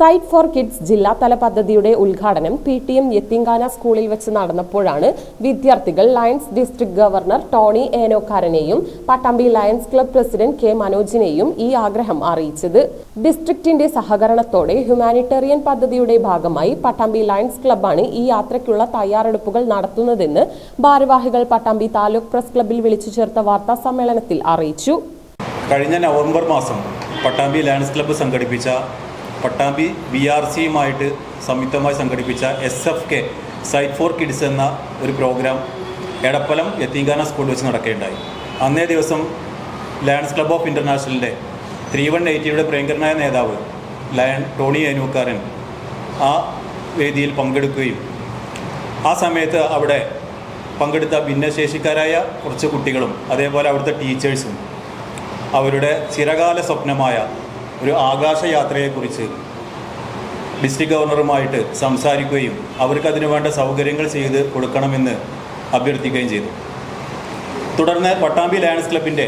Site for kids ജില്ലാതല പദ്ധതിയുടെ ഉദ്ഘാടനം പി ടി എം യത്തിങ്കാന സ്കൂളിൽ വെച്ച് നടന്നപ്പോഴാണ് വിദ്യാർത്ഥികൾ Lions district governor Tony ഏനോക്കാരനെയും Pattambi Lions club president K മനോജിനെയും ഈ ആഗ്രഹം അറിയിച്ചത്. ഡിസ്ട്രിക്റ്റിന്റെ സഹകരണത്തോടെ ഹ്യൂമാനിറ്റേറിയൻ പദ്ധതിയുടെ ഭാഗമായി പട്ടാമ്പി ലയൺസ് ക്ലബ്ബാണ് ഈ യാത്രയ്ക്കുള്ള തയ്യാറെടുപ്പുകൾ നടത്തുന്നതെന്ന് ഭാരവാഹികൾ പട്ടാമ്പി താലൂക്ക് പ്രസ് ക്ലബ്ബിൽ വിളിച്ചു ചേർത്ത വാർത്താ സമ്മേളനത്തിൽ അറിയിച്ചു. കഴിഞ്ഞ നവംബർ മാസം പട്ടാമ്പി ലയൺസ് ക്ലബ്ബ് സംഘടിപ്പിച്ച പട്ടാമ്പി ബി ആർ സിയുമായിട്ട് സംയുക്തമായി സംഘടിപ്പിച്ച S F K sight for kids എന്ന ഒരു പ്രോഗ്രാം എടപ്പലം യത്തീങ്കാന സ്കൂളിൽ വെച്ച് നടക്കുകയുണ്ടായി. അന്നേ ദിവസം ലയൺസ് ക്ലബ് ഓഫ് ഇന്റർനാഷണലിന്റെ ത്രീ വൺ എയ്റ്റിയുടെ പ്രിയങ്കരനായ നേതാവ് ലയൺ ടോണി ഏനൂക്കാരൻ ആ വേദിയിൽ പങ്കെടുക്കുകയും ആ സമയത്ത് അവിടെ പങ്കെടുത്ത ഭിന്നശേഷിക്കാരായ കുറച്ച് കുട്ടികളും അതേപോലെ അവിടുത്തെ ടീച്ചേഴ്സും അവരുടെ ചിരകാല സ്വപ്നമായ ഒരു ആകാശയാത്രയെക്കുറിച്ച് ഡിസ്ട്രിക്ട് ഗവർണറുമായിട്ട് സംസാരിക്കുകയും അവർക്ക് അതിനു വേണ്ട സൗകര്യങ്ങൾ ചെയ്ത് കൊടുക്കണമെന്ന് അഭ്യർത്ഥിക്കുകയും ചെയ്തു. തുടർന്ന് പട്ടാമ്പി ലയൺസ് ക്ലബിന്റെ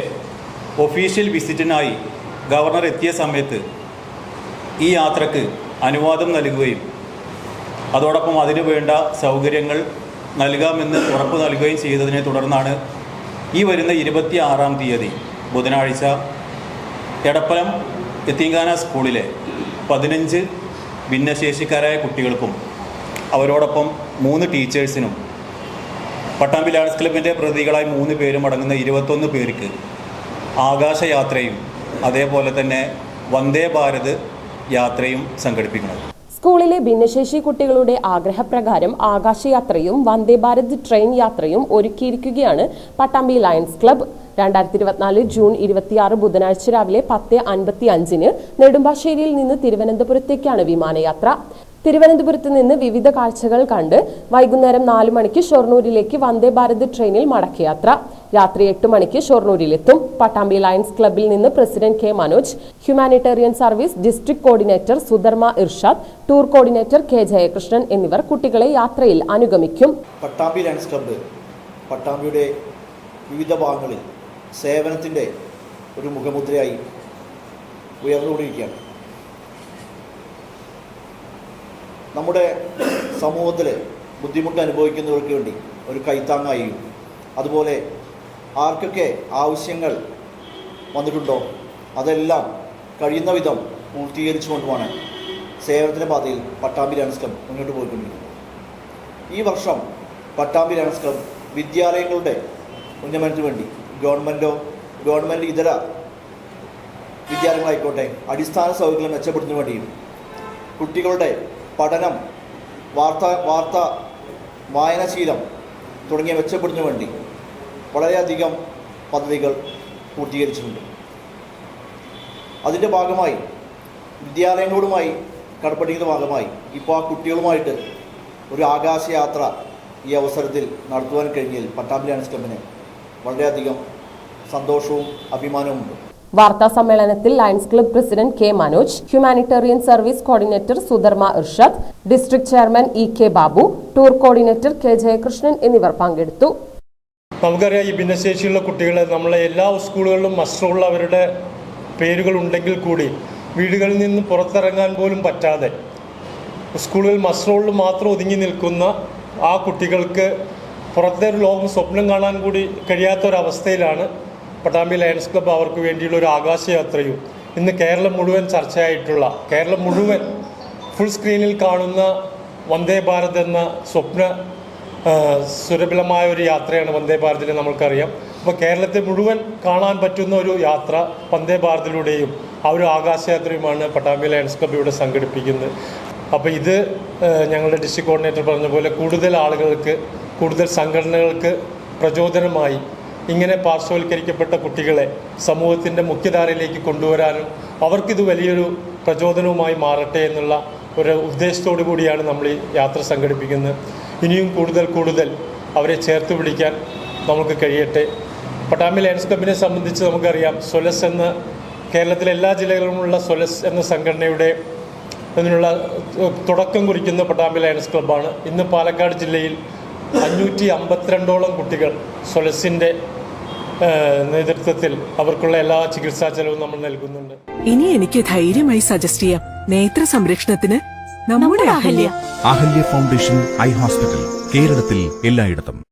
ഒഫീഷ്യൽ വിസിറ്റിനായി ഗവർണർ എത്തിയ സമയത്ത് ഈ യാത്രയ്ക്ക് അനുവാദം നൽകുകയും അതോടൊപ്പം അതിനു വേണ്ട സൗകര്യങ്ങൾ നൽകാമെന്ന് ഉറപ്പ് നൽകുകയും ചെയ്തതിനെ തുടർന്നാണ് ഈ വരുന്ന ഇരുപത്തി ആറാം തീയതി ബുധനാഴ്ച എടപ്പലം എത്തീങ്കാന സ്കൂളിലെ പതിനഞ്ച് ഭിന്നശേഷിക്കാരായ കുട്ടികൾക്കും അവരോടൊപ്പം മൂന്ന് ടീച്ചേഴ്സിനും പട്ടാമ്പി ലാഡ്സ് ക്ലബിന്റെ പ്രതികളായി മൂന്ന് പേരും അടങ്ങുന്ന ഇരുപത്തൊന്ന് പേർക്ക് ആകാശയാത്രയും അതേപോലെ തന്നെ വന്ദേ ഭാരത് യാത്രയും സംഘടിപ്പിക്കുന്നത് സ്കൂളിലെ ഭിന്നശേഷി കുട്ടികളുടെ ആഗ്രഹപ്രകാരം ആകാശയാത്രയും വന്ദേ ഭാരത് ട്രെയിൻ യാത്രയും ഒരുക്കിയിരിക്കുകയാണ് പട്ടാമ്പി ലയൺസ് ക്ലബ്ബ് രണ്ടായിരത്തി ഇരുപത്തിനാല് ജൂൺ ഇരുപത്തിയാറ് ബുധനാഴ്ച രാവിലെ പത്ത് അൻപത്തി അഞ്ചിന് നെടുമ്പാശ്ശേരിയിൽ നിന്ന് തിരുവനന്തപുരത്തേക്കാണ് വിമാനയാത്ര. തിരുവനന്തപുരത്ത് നിന്ന് വിവിധ കാഴ്ചകൾ കണ്ട് വൈകുന്നേരം നാല് മണിക്ക് ഷൊർണൂരിലേക്ക് വന്ദേ ഭാരത് ട്രെയിനിൽ മടക്കയാത്ര. രാത്രി എട്ട് മണിക്ക് ഷൊർണൂരിലെത്തും. പട്ടാമ്പി ലയൺസ് ക്ലബിൽ നിന്ന് president K Manoj humanitarian service district coordinator Sudharma Irshad tour coordinator K Jayakrishnan എന്നിവർ കുട്ടികളെ യാത്രയിൽ അനുഗമിക്കും. പട്ടാമ്പി ലയൺസ് ക്ലബ്ബ് പട്ടാമ്പിയുടെ വിവിധ ഭാഗങ്ങളിൽ സേവനത്തിന്റെ ഒരു മുഖമുദ്രയായി ഉയർന്നുകൊണ്ടിരിക്കുകയാണ്. നമ്മുടെ സമൂഹത്തിൽ ബുദ്ധിമുട്ട് അനുഭവിക്കുന്നവർക്ക് വേണ്ടി ഒരു കൈത്താങ്ങായും. അതുപോലെ ആർക്കൊക്കെ ആവശ്യങ്ങൾ വന്നിട്ടുണ്ടോ? അതെല്ലാം കഴിയുന്ന വിധം പൂർത്തീകരിച്ചുകൊണ്ടുമാണ് സേവനത്തിന്റെ പാതയിൽ പട്ടാമ്പി ലയൺസ് ക്ലബ് മുന്നോട്ട് പോയിക്കൊണ്ടിരിക്കുന്നത്. ഈ വർഷം പട്ടാമ്പി ലയൺസ് ക്ലബ് വിദ്യാലയങ്ങളുടെ ഉന്നമനത്തിന് വേണ്ടി ഗവൺമെന്റോ ഗവൺമെന്റ് ഇതര വിദ്യാലയങ്ങളായിക്കോട്ടെ അടിസ്ഥാന സൗകര്യങ്ങൾ മെച്ചപ്പെടുത്തുന്നതിന് വേണ്ടിയും കുട്ടികളുടെ പഠനം വാർത്ത വാർത്ത വായനാശീലം തുടങ്ങിയ മെച്ചപ്പെടുന്നതിന് വേണ്ടി വളരെയധികം പദ്ധതികൾ പൂർത്തീകരിച്ചിട്ടുണ്ട്. അതിന്റെ ഭാഗമായി വിദ്യാലയങ്ങളോടുമായി കടപ്പെട്ടിരിക്കുന്ന ഭാഗമായി ഇപ്പോൾ ആ കുട്ടികളുമായിട്ട് ഒരു ആകാശയാത്ര ഈ അവസരത്തിൽ നടത്തുവാൻ കഴിഞ്ഞതിൽ പട്ടാമ്പി ഡാൻസ് ക്ലബിന് വളരെയധികം സന്തോഷവും അഭിമാനവുമുണ്ട്. വാർത്താ സമ്മേളനത്തിൽ Lions club president K Manoj humanitarian service coordinator Sudharma Irshad district chairman E K Babu tour coordinator K Jayakrishnan എന്നിവർ പങ്കെടുത്തു. നമുക്കറിയാം ഈ ഭിന്നശേഷിയുള്ള കുട്ടികളെ നമ്മളെ എല്ലാ സ്കൂളുകളിലും മസ്റ്ററുള്ള അവരുടെ പേരുകൾ ഉണ്ടെങ്കിൽ കൂടി വീടുകളിൽ നിന്ന് പുറത്തിറങ്ങാൻ പോലും പറ്റാതെ സ്കൂളുകളിൽ മസ്റ്ററുകളിൽ മാത്രം ഒതുങ്ങി നിൽക്കുന്ന ആ കുട്ടികൾക്ക് പുറത്തെ ഒരു ലോകം സ്വപ്നം കാണാൻ കൂടി കഴിയാത്തൊരവസ്ഥയിലാണ് പട്ടാമ്പി ലയൺസ് ക്ലബ്ബ് അവർക്ക് വേണ്ടിയുള്ള ഒരു ആകാശയാത്രയും ഇന്ന് കേരളം മുഴുവൻ ചർച്ചയായിട്ടുള്ള കേരളം മുഴുവൻ ഫുൾ സ്ക്രീനിൽ കാണുന്ന വന്ദേ ഭാരത് എന്ന സ്വപ്ന സുരഭിലമായ ഒരു യാത്രയാണ് വന്ദേ ഭാരതിനെ നമ്മൾക്കറിയാം. അപ്പോൾ കേരളത്തെ മുഴുവൻ കാണാൻ പറ്റുന്ന ഒരു യാത്ര വന്ദേ ഭാരതിലൂടെയും ആ ഒരു ആകാശയാത്രയുമാണ് പട്ടാമ്പി ലയൺസ് ക്ലബ്ബ് ഇവിടെ സംഘടിപ്പിക്കുന്നത്. അപ്പോൾ ഇത് ഞങ്ങളുടെ ഡിസ്ട്രിക്ട് കോർഡിനേറ്റർ പറഞ്ഞ പോലെ കൂടുതൽ ആളുകൾക്ക് കൂടുതൽ സംഘടനകൾക്ക് പ്രചോദനമായി ഇങ്ങനെ പാർശ്വവൽക്കരിക്കപ്പെട്ട കുട്ടികളെ സമൂഹത്തിന്റെ മുഖ്യധാരയിലേക്ക് കൊണ്ടുവരാനും അവർക്കിത് വലിയൊരു പ്രചോദനവുമായി മാറട്ടെ എന്നുള്ള ഒരു ഉദ്ദേശത്തോടു കൂടിയാണ് നമ്മൾ ഈ യാത്ര സംഘടിപ്പിക്കുന്നത്. ഇനിയും കൂടുതൽ കൂടുതൽ അവരെ ചേർത്ത് പിടിക്കാൻ നമുക്ക് കഴിയട്ടെ. പട്ടാമ്പി ലയൺസ് ക്ലബിനെ സംബന്ധിച്ച് നമുക്കറിയാം സൊലസ് എന്ന കേരളത്തിലെ എല്ലാ ജില്ലകളിലുമുള്ള സൊലസ് എന്ന സംഘടനയുടെ അതിനുള്ള തുടക്കം കുറിക്കുന്ന പട്ടാമ്പി ലയൺസ് ക്ലബ്ബാണ് ഇന്ന് പാലക്കാട് ജില്ലയിൽ അഞ്ഞൂറ്റി അമ്പത്തിരണ്ടോളം കുട്ടികൾ സൊലസിന്റെ നേതൃത്വത്തിൽ അവർക്കുള്ള എല്ലാ ചികിത്സാ ചെലവും നമ്മൾ നൽകുന്നുണ്ട്. ഇനി എനിക്ക് ധൈര്യമായി സജസ്റ്റ് ചെയ്യാം. നേത്ര സംരക്ഷണത്തിന് നമ്മുടെ Ahalya. Ahalya foundation eye hospital കേരളത്തിൽ എല്ലായിടത്തും.